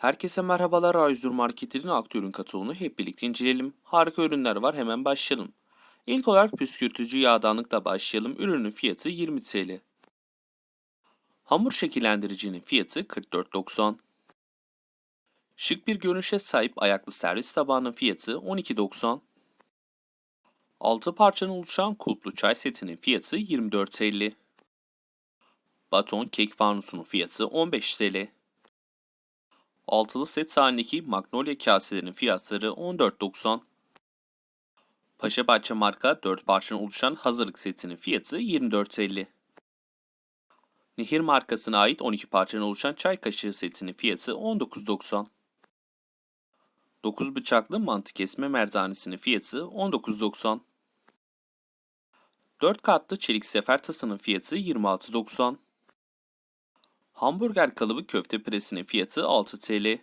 Herkese merhabalar Ayzur Market'in aktörün kataloğunu hep birlikte inceleyelim. Harika ürünler var hemen başlayalım. İlk olarak püskürtücü yağdanlıkla başlayalım. Ürünün fiyatı 20 TL. Hamur şekillendiricinin fiyatı 44.90. Şık bir görünüşe sahip ayaklı servis tabağının fiyatı 12.90. 6 parçanın oluşan kulplu çay setinin fiyatı 24.50. Baton kek fanusunun fiyatı 15 TL. Altılı set halindeki Magnolia kaselerin fiyatları 14.90. Paşabahçe marka 4 parçadan oluşan hazırlık setinin fiyatı 24.50. Nehir markasına ait 12 parçadan oluşan çay kaşığı setinin fiyatı 19.90. 9 bıçaklı mantı kesme merdanesinin fiyatı 19.90. 4 katlı çelik sefer tasının fiyatı 26.90. Hamburger kalıbı köfte presinin fiyatı 6 TL.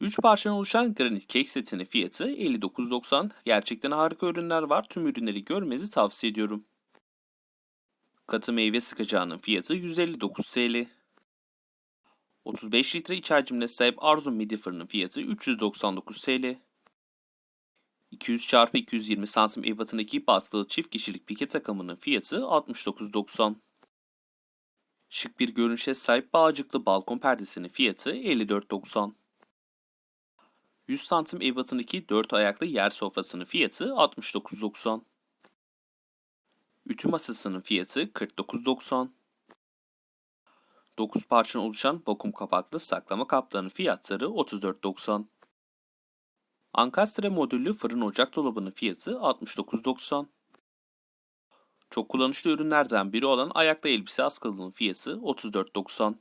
3 parçadan oluşan granit kek setinin fiyatı 59.90. Gerçekten harika ürünler var. Tüm ürünleri görmenizi tavsiye ediyorum. Katı meyve sıkacağının fiyatı 159 TL. 35 litre iç hacimine sahip Arzu midi fırının fiyatı 399 TL. 200 x 220 santim ebatındaki baskılı çift kişilik pike takımının fiyatı 69.90. Şık bir görünüşe sahip bağcıklı balkon perdesinin fiyatı 54.90. 100 santim ebatındaki 4 ayaklı yer sofrasının fiyatı 69.90. Ütü masasının fiyatı 49.90. 9 parçadan oluşan vakum kapaklı saklama kaplarının fiyatları 34.90. Ankastre modüllü fırın ocak dolabının fiyatı 69.90. Çok kullanışlı ürünlerden biri olan ayaklı elbise askılının fiyatı 34.90.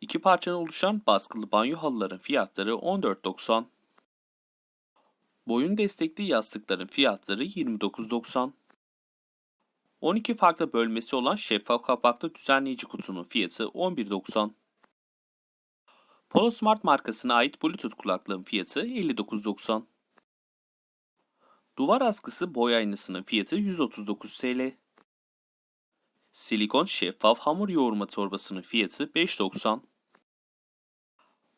İki parçadan oluşan baskılı banyo halıların fiyatları 14.90. Boyun destekli yastıkların fiyatları 29.90. 12 farklı bölmesi olan şeffaf kapaklı düzenleyici kutunun fiyatı 11.90. Polo Smart markasına ait Bluetooth kulaklığın fiyatı 59.90. Duvar askısı boy aynasının fiyatı 139 TL. Silikon şeffaf hamur yoğurma torbasının fiyatı 5.90.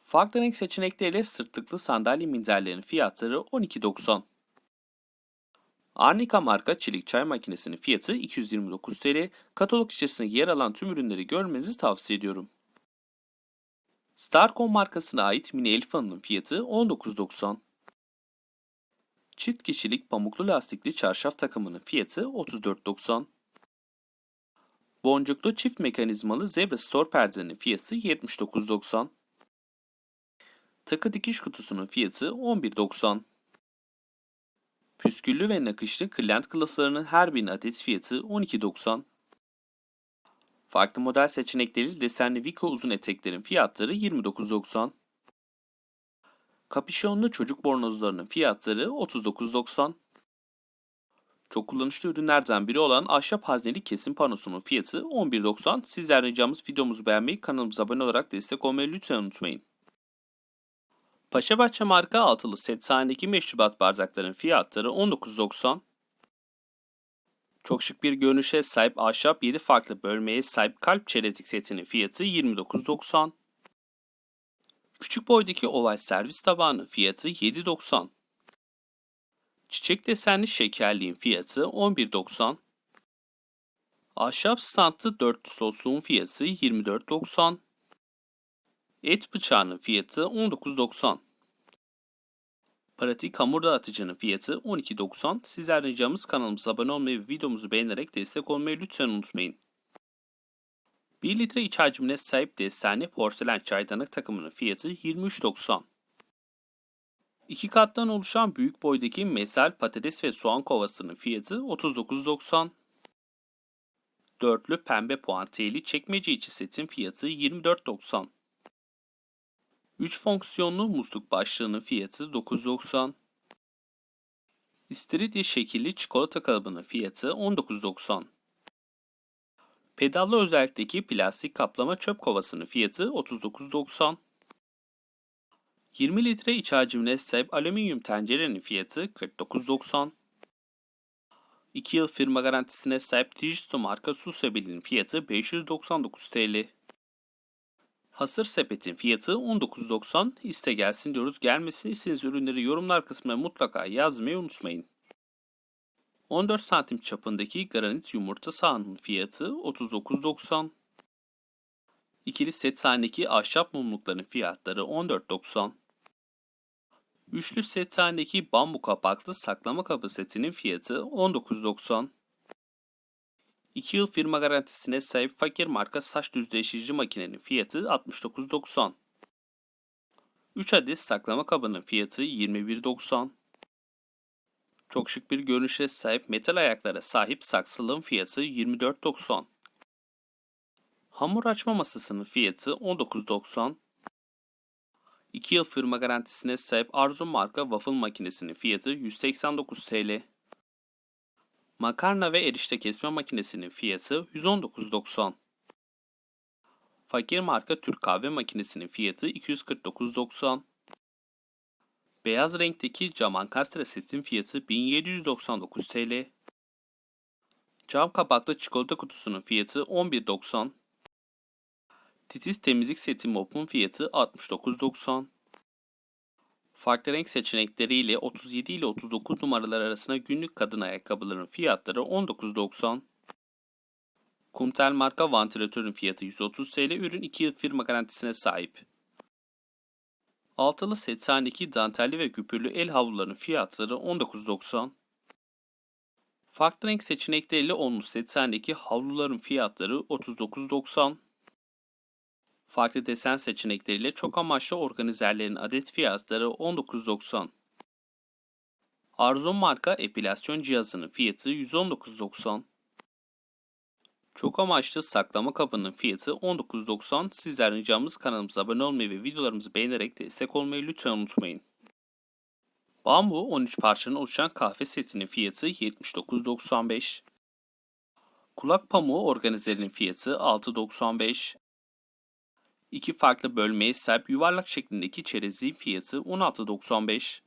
Farklı renk seçenekleriyle sırtlıklı sandalye minderlerin fiyatları 12.90. Arnica marka çelik çay makinesinin fiyatı 229 TL. Katalog içerisinde yer alan tüm ürünleri görmenizi tavsiye ediyorum. Starcom markasına ait mini el fanının fiyatı 19.90. Çift kişilik pamuklu lastikli çarşaf takımının fiyatı 34.90. Boncuklu çift mekanizmalı Zebra Store perdenin fiyatı 79.90. Takı dikiş kutusunun fiyatı 11.90. Püsküllü ve nakışlı kırlent kılıflarının her birinin adet fiyatı 12.90. Farklı model seçenekleriyle desenli Vico uzun eteklerin fiyatları 29.90. Kapüşonlu çocuk bornozlarının fiyatları 39.90. Çok kullanışlı ürünlerden biri olan ahşap hazneli kesim panosunun fiyatı 11.90. Sizler ricamız videomuzu beğenmeyi, kanalımıza abone olarak destek olmayı lütfen unutmayın. Paşabahçe marka altılı set sahnedeki meşrubat bardakların fiyatları 19.90. Çok şık bir görünüşe sahip ahşap 7 farklı bölmeye sahip kalp çerezlik setinin fiyatı 29.90. Küçük boydaki oval servis tabağının fiyatı 7.90. Çiçek desenli şekerliğin fiyatı 11.90. Ahşap standlı dörtlü sosluğun fiyatı 24.90. Et bıçağının fiyatı 19.90. Pratik hamur dağıtıcının fiyatı 12.90. Sizler ricamız kanalımıza abone olmayı ve videomuzu beğenerek destek olmayı lütfen unutmayın. 1 litre iç hacmine sahip desenli porselen çaydanlık takımının fiyatı 23.90. İki kattan oluşan büyük boydaki metal patates ve soğan kovasının fiyatı 39.90. Dörtlü pembe puantiyeli çekmece içi setin fiyatı 24.90. 3 fonksiyonlu musluk başlığının fiyatı 9.90. İstiridye şekilli çikolata kalıbının fiyatı 19.90. Pedallı özellikteki plastik kaplama çöp kovasının fiyatı 39.90. 20 litre iç hacimine sahip alüminyum tencerenin fiyatı 49.90. 2 yıl firma garantisine sahip Digisto marka su sebilinin fiyatı 599 TL. Hasır sepetin fiyatı 19.90. İste gelsin diyoruz. Gelmesini istediğiniz ürünleri yorumlar kısmına mutlaka yazmayı unutmayın. 14 santim çapındaki granit yumurta sahanın fiyatı 39.90. İkili set sahnedeki ahşap mumlukların fiyatları 14.90. Üçlü set sahnedeki bambu kapaklı saklama kabı setinin fiyatı 19.90. 2 yıl firma garantisine sahip fakir marka saç düzleştirici makinenin fiyatı 69.90. 3 adet saklama kabının fiyatı 21.90. Çok şık bir görünüşe sahip metal ayaklara sahip saksılığın fiyatı 24.90. Hamur açma masasının fiyatı 19.90. 2 yıl firma garantisine sahip Arzu marka waffle makinesinin fiyatı 189 TL. Makarna ve erişte kesme makinesinin fiyatı 119.90. Fakir marka Türk kahve makinesinin fiyatı 249.90. Beyaz renkteki cam ankastre setin fiyatı 1799 TL. Cam kapaklı çikolata kutusunun fiyatı 11.90. Titiz temizlik seti mopun fiyatı 69.90. Farklı renk seçenekleriyle 37 ile 39 numaralar arasında günlük kadın ayakkabıların fiyatları 19.90. Kumtel marka vantilatörün fiyatı 130 TL, ürün 2 yıl firma garantisine sahip. Altılı set sahnedeki dantelli ve küpürlü el havluların fiyatları 19.90. Farklı renk seçenekleriyle onlu set sahnedeki havluların fiyatları 39.90. Farklı desen seçenekleriyle çok amaçlı organizerlerin adet fiyatları 19.90. Arzon marka epilasyon cihazının fiyatı 119.90. Çok amaçlı saklama kabının fiyatı 19.90. Sizler ricamız kanalımıza abone olmayı ve videolarımızı beğenerek destek olmayı lütfen unutmayın. Bambu 13 parçanın oluşan kahve setinin fiyatı 79.95. Kulak pamuğu organizerinin fiyatı 6.95. İki farklı bölmeye sahip yuvarlak şeklindeki çerezliğin fiyatı 16.95.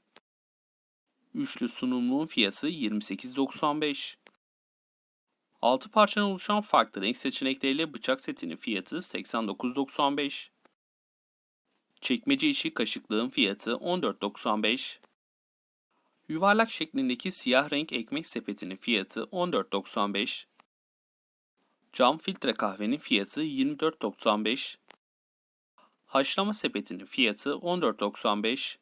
Üçlü sunumluğun fiyatı 28.95. 6 parçadan oluşan farklı renk seçenekleriyle bıçak setinin fiyatı 89.95. Çekmece işi kaşıklığın fiyatı 14.95. Yuvarlak şeklindeki siyah renk ekmek sepetinin fiyatı 14.95. Cam filtre kahvenin fiyatı 24.95. Haşlama sepetinin fiyatı 14.95.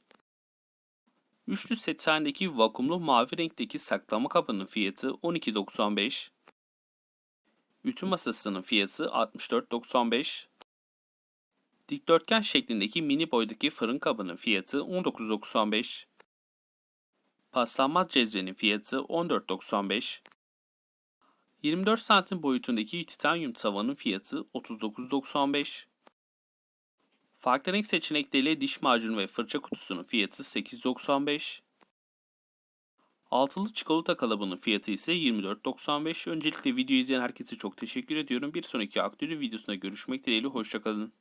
Üçlü setendeki vakumlu mavi renkteki saklama kabının fiyatı 12.95. Ütü masasının fiyatı 64.95. Dikdörtgen şeklindeki mini boydaki fırın kabının fiyatı 19.95. Paslanmaz cezvenin fiyatı 14.95. 24 santim boyutundaki titanyum tavanın fiyatı 39.95. Farklı renk seçenekleriyle diş macunu ve fırça kutusunun fiyatı 8.95. Altılı çikolata kalıbının fiyatı ise 24.95. Öncelikle video izleyen herkese çok teşekkür ediyorum. Bir sonraki aktüeli videosunda görüşmek dileğiyle. Hoşçakalın.